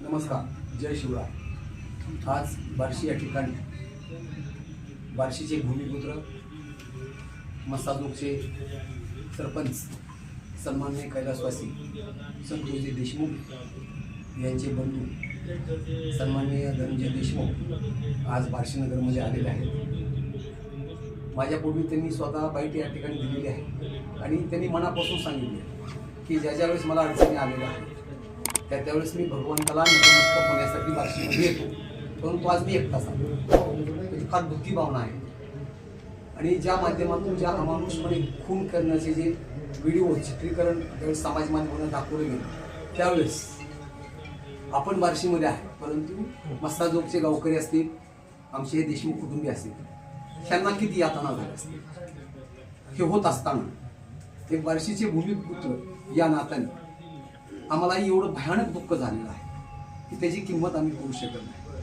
नमस्कार जय शिवराय. आज बार्शी या ठिकाणी. बार्शीचे भूमिपुत्र मसाजोगचे सरपंच सन्मान्य कैलासवासी संतोषजी देशमुख यांचे बंधू सन्माननीय धनंजय देशमुख आज बार्शीनगरमध्ये आलेले आहेत. माझ्यापूर्वी त्यांनी स्वतः बाईट या ठिकाणी दिलेली आहे. आणि त्यांनी मनापासून सांगितले की ज्या ज्या वेळेस मला अडचणी आलेल्या आहेत त्या त्यावेळेस मी भगवंताला नतमस्तक होण्यासाठी बार्शीमध्ये येतो. परंतु आज मी एकटाच सांगतो म्हणजे फार दुःखी भावना आहे. आणि ज्या माध्यमातून ज्या अमानुषपणे खून करण्याचे जे व्हिडिओ चित्रीकरण त्यावेळेस समाज माध्यमांना दाखवले गेले त्यावेळेस आपण बार्शीमध्ये आहे. परंतु मस्ताजोगचे गावकरी असतील आमचे हे देशमुख कुटुंबी असतील ह्यांना किती यातना झाल्या असते हे होत असताना एक बार्शीचे भूमिपुत्र या नात्याने आम्हालाही एवढं भयानक दुःख झालेलं आहे की त्याची किंमत आम्ही करू शकत नाही.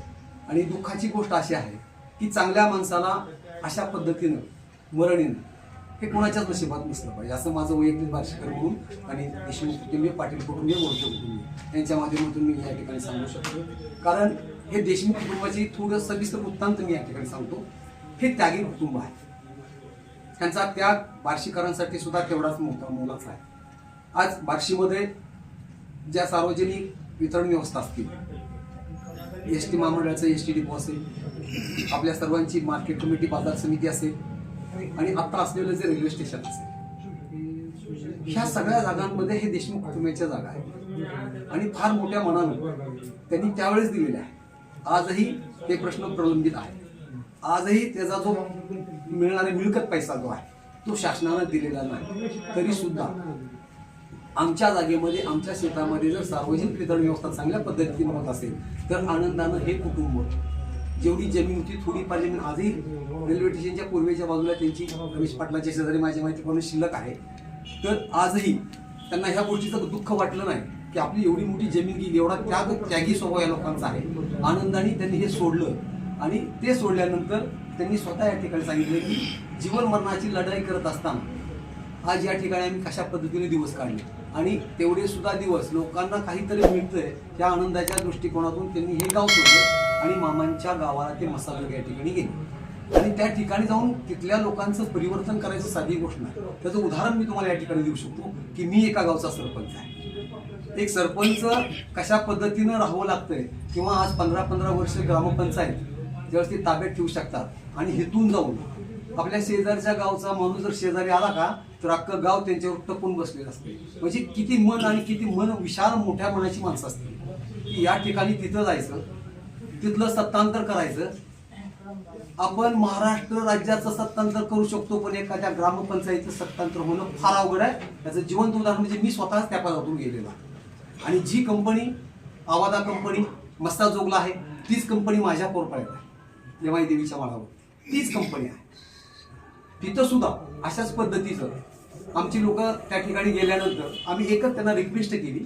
आणि दुःखाची गोष्ट अशी आहे की चांगल्या माणसाला अशा पद्धतीनं मरण येणं हे कोणाच्याच नशिबात नसलं पाहिजे. असं माझं वैयक्तिक बार्शीकर म्हणून आणि देशमुख कुटुंबीय पाटील कुटुंबीय मोर्चे कुटुंबीय यांच्या माध्यमातून मी या ठिकाणी सांगू शकतो. कारण हे देशमुख कुटुंबाची थोडं सविस्तर वृत्तांत मी या ठिकाणी सांगतो. हे त्यागी कुटुंब आहे. त्यांचा त्याग बार्शीकरांसाठी सुद्धा तेवढाच मोठा मोलाचा आहे. आज बार्शीमध्ये ज्या सार्वजनिक वितरण व्यवस्था असतील एस टी महामंडळाचं एस टी डिपो असेल आपल्या सर्वांची मार्केट कमिटी बाजार समिती असेल आणि आत्ता असलेलं जे रेल्वे स्टेशन असेल ह्या सगळ्या जागांमध्ये हे देशमुख कुटुंबाच्या जागा आहेत. आणि फार मोठ्या मनानं त्यांनी त्यावेळेस दिलेल्या आहे आजही हे प्रश्न प्रलंबित आहे आजही त्याचा जो मिळणारा मिळकत पैसा जो आहे तो शासनानं दिलेला नाही. तरी सुद्धा आमच्या जागेमध्ये आमच्या शेतामध्ये जर सार्वजनिक वितरण व्यवस्था चांगल्या पद्धतीने होत असेल तर आनंदानं हे कुटुंब जेवढी जमीन होती थोडीफार जमीन आजही रेल्वे स्टेशनच्या पूर्वेच्या बाजूला त्यांची रमेश पाटलाच्या शेजारी माझ्या माहितीप्रमाणे शिल्लक आहे. तर आजही त्यांना ह्या गोष्टीचं दुःख वाटलं नाही की आपली एवढी मोठी जमीन गेली एवढा त्याग त्यागी स्वभाव या लोकांचा आहे. आनंदाने त्यांनी हे सोडलं. आणि ते सोडल्यानंतर त्यांनी स्वतः या ठिकाणी सांगितलं की जीवन मरणाची लढाई करत असताना आज या ठिकाणी आम्ही कशा पद्धतीने दिवस काढले? आणि तेवढे सुद्धा दिवस लोकांना काहीतरी मिळतंय त्या आनंदाच्या दृष्टिकोनातून त्यांनी हे गाव सोडलं आणि मामांच्या गावाला ते मसाजोग या ठिकाणी गेले. आणि त्या ठिकाणी जाऊन तिथल्या लोकांचं परिवर्तन करायचं साधी गोष्ट नाही. त्याचं उदाहरण मी तुम्हाला या ठिकाणी देऊ शकतो की मी एका गावचा सरपंच आहे. एक सरपंच कशा पद्धतीनं राहावं लागतंय किंवा आज पंधरा पंधरा वर्ष ग्रामपंचायत ज्यावेळेस ते ताब्यात ठेवू शकतात आणि हेतून जाऊन आपल्या शेजारच्या गावचा माणूस जर शेजारी आला का तर अख्खं गाव त्यांच्यावर टपून बसलेलं असते. म्हणजे किती मन आणि किती मन विशाल मोठ्या मनाची माणसं असते की या ठिकाणी तिथं जायचं तिथलं सत्तांतर करायचं. आपण महाराष्ट्र राज्याचं सत्तांतर करू शकतो पण एखाद्या ग्रामपंचायतीचं सत्तांतर होणं फार अवघड आहे. त्याचं जिवंत उदाहरण म्हणजे मी स्वतःच त्या पदातून गेलेला आणि जी कंपनी आवादा कंपनी मस्ता जोगला आहे तीच कंपनी माझ्या कोरपाळ्यात आहे. लेवाई देवीच्या माळावर तीच कंपनी आहे. तिथं सुद्धा अशाच पद्धतीचं आमची लोक त्या ठिकाणी गेल्यानंतर आम्ही एकच त्यांना रिक्वेस्ट केली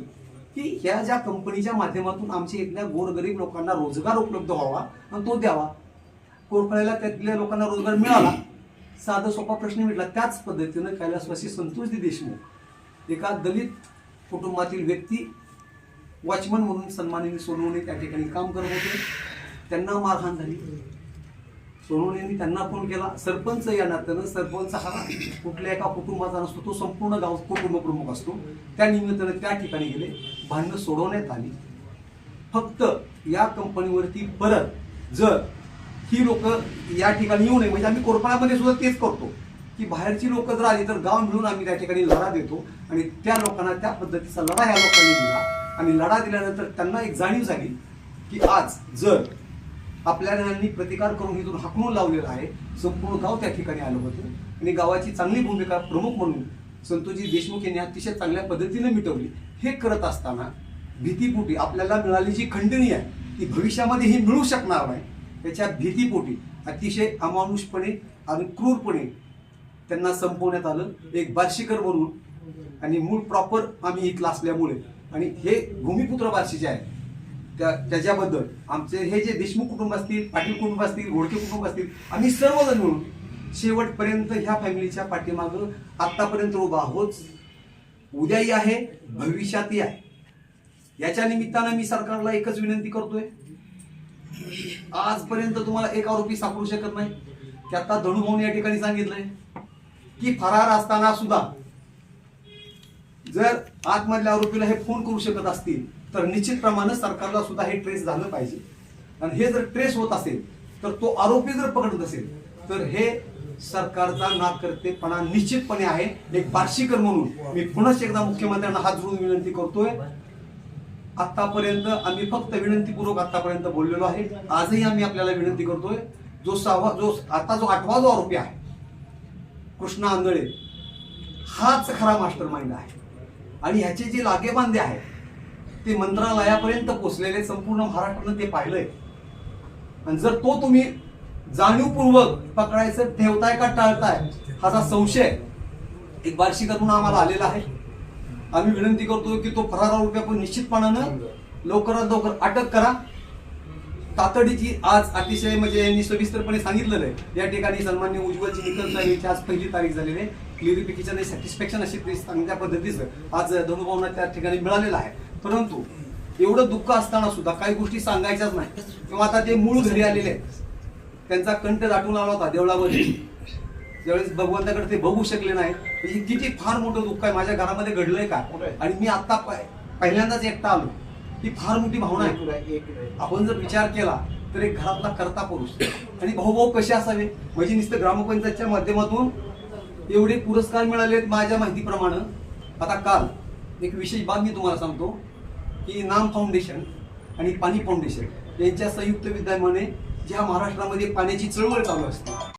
की ह्या ज्या कंपनीच्या माध्यमातून आमच्या इथल्या गोरगरीब लोकांना रोजगार उपलब्ध व्हावा आणि तो द्यावा. कोरफळ्याला त्यातल्या लोकांना रोजगार मिळाला. साधा सोपा प्रश्न मिळाला त्याच पद्धतीनं कैलासवासी संतोषजी देशमुख एका दलित कुटुंबातील व्यक्ती वॉचमन म्हणून सन्मानिनी सोनवणे त्या ठिकाणी काम करत होते. त्यांना मारहाण झाली. सोनवणेंनी त्यांना फोन केला. सरपंच या नात्यानं सरपंच हा कुठल्या एका कुटुंबाचा नसतो तो संपूर्ण गाव कुटुंब प्रमुख असतो. त्या निमित्तानं त्या ठिकाणी गेले. भांडणं सोडवण्यात आली. फक्त या कंपनीवरती परत जर ही लोक या ठिकाणी येऊ नये म्हणजे आम्ही कोरपाळामध्ये सुद्धा तेच करतो की बाहेरची लोक जर आली तर गाव मिळून आम्ही त्या ठिकाणी लढा देतो. आणि त्या लोकांना त्या पद्धतीचा लढा या लोकांनी दिला. आणि लढा दिल्यानंतर त्यांना एक जाणीव झाली की आज जर आपल्या प्रतिकार करून इथून हाकलून लावलेला आहे. संपूर्ण गाव त्या ठिकाणी आलं होतं. आणि गावाची चांगली भूमिका प्रमुख म्हणून संतोषजी देशमुख यांनी अतिशय चांगल्या पद्धतीने मिटवली. हे करत असताना भीतीपोटी आपल्याला मिळाली जी खंडणी आहे ती भविष्यामध्ये ही मिळू शकणार नाही. त्याच्या भीतीपोटी अतिशय अमानुषपणे आणि क्रूरपणे त्यांना संपवण्यात आलं. एक बार्शीकर म्हणून. आणि मूळ प्रॉपर आम्ही इथला असल्यामुळे. आणि हे भूमिपुत्र बार्शीचे आहे त्याच्याबद्दल. आमचे हे जे देशमुख कुटुंब असतील पाटील कुटुंब असतील घोडके कुटुंब असतील आम्ही सर्वजण मिळून शेवटपर्यंत ह्या फॅमिलीच्या पाठीमागं आत्तापर्यंत उभा आहोत. उद्याही आहे भविष्यातही आहे. याच्या निमित्तानं मी सरकारला एकच विनंती करतोय. आजपर्यंत तुम्हाला एक आरोपी सापडू शकत नाही. की आता धनुभाऊन या ठिकाणी सांगितलंय की फरार असताना सुद्धा जर आतमधल्या आरोपीला हे फोन करू शकत असतील तर निश्चितप्रमाणे सरकारला सुद्धा हे ट्रेस झालं पाहिजे. आणि हे जर ट्रेस होत असेल तर तो आरोपी जर पकडत असेल तर हे सरकारचा नाकर्तेपणा निश्चितपणे आहे. एक बार्शीकर म्हणून मी पुन्हा एकदा मुख्यमंत्र्यांना हात जोडून विनंती करतोय. आतापर्यंत आम्ही फक्त विनंतीपूर्वक आतापर्यंत बोललेलो आहे. आजही आम्ही आपल्याला विनंती करतोय जो सहावा जो आता जो आठवा जो आरोपी आहे कृष्णा आंधळे हाच खरा मास्टर माइंड आहे. आणि ह्याचे जे लागेबांधे आहेत ते मंत्रालयापर्यंत पोचलेले संपूर्ण महाराष्ट्रानं ते पाहिलंय. आणि जर तो तुम्ही जाणीवपूर्वक पकडायचं ठेवताय का टाळताय हाचा संशय एक बार्शीकर आम्हाला आलेला आहे. आम्ही विनंती करतो की तो फरार रुपया आपण निश्चितपणानं लवकरात लवकर अटक करा. तातडीची आज अतिशय म्हणजे यांनी सविस्तरपणे सांगितलेलं आहे. या ठिकाणी सन्मान्य उज्ज्वलची निकल साहेबची आज पहिली तारीख झालेली आहे. क्लिअरिफिकेशन सॅटिस्फॅक्शन अशी ते चांगल्या पद्धतीचं आज धनुभावना त्या ठिकाणी मिळालेलं आहे. परंतु एवढं दुःख असताना सुद्धा काही गोष्टी सांगायच्याच नाही. किंवा आता ते मूळ घरी आलेले आहेत त्यांचा कंठ दाटून आला होता देवळामध्ये. ज्यावेळेस भगवंताकडे ते बघू शकले नाही म्हणजे किती फार मोठं दुःख आहे. माझ्या घरामध्ये घडलंय का? आणि मी आता पहिल्यांदाच एकटा आलो. ही फार मोठी भावना आहे. आपण जर विचार केला तर एक घरातला करता पुरुष. आणि भाऊ कसे असावे? म्हणजे नुसतं ग्रामपंचायतच्या माध्यमातून एवढे पुरस्कार मिळाले माझ्या माहितीप्रमाणे. आता काल एक विशेष बाब मी तुम्हाला सांगतो. ही नाम फाउंडेशन आणि पाणी फाउंडेशन यांच्या संयुक्त विद्यमाने ज्या महाराष्ट्रामध्ये पाण्याची चळवळ चालू असते.